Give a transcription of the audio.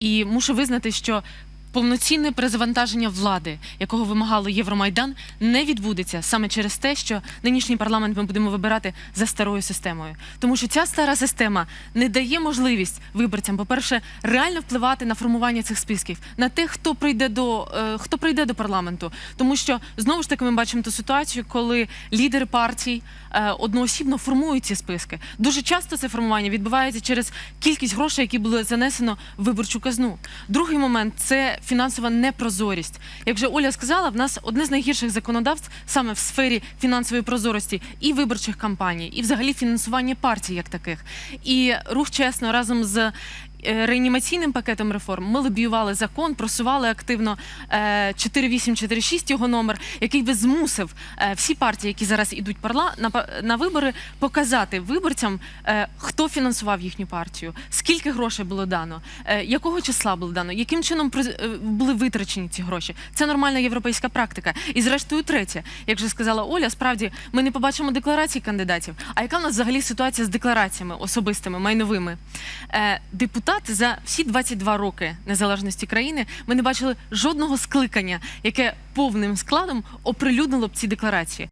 І мушу визнати, що повноцінне перезавантаження влади, якого вимагало Євромайдан, не відбудеться саме через те, що нинішній парламент ми будемо вибирати за старою системою. Тому що ця стара система не дає можливість виборцям, по-перше, реально впливати на формування цих списків, на те, хто прийде до е, хто прийде до парламенту. Тому що знову ж таки ми бачимо ту ситуацію, коли лідери партій е, одноосібно формують ці списки. Дуже часто це формування відбувається через кількість грошей, які були занесено в виборчу казну. Другий момент це фінансова непрозорість. Як вже Оля сказала, в нас одне з найгірших законодавств саме в сфері фінансової прозорості і виборчих кампаній, і взагалі фінансування партій як таких. І рух чесно разом з. Е, Реанімаційним пакетом реформ ми лобіювали закон, просували активно е, 4846 його номер, який би змусив е, всі партії, які зараз ідуть парла на, вибори, показати виборцям, е, хто фінансував їхню партію, скільки грошей було дано, е, якого числа було дано, яким чином е, були витрачені ці гроші. Це нормальна європейська практика. І зрештою, третє, як вже сказала Оля, справді ми не побачимо декларацій кандидатів. А яка в нас взагалі ситуація з деклараціями особистими, майновими? Е, депутати за всі 22 роки незалежності країни ми не бачили жодного скликання, яке повним складом оприлюднило б ці декларації.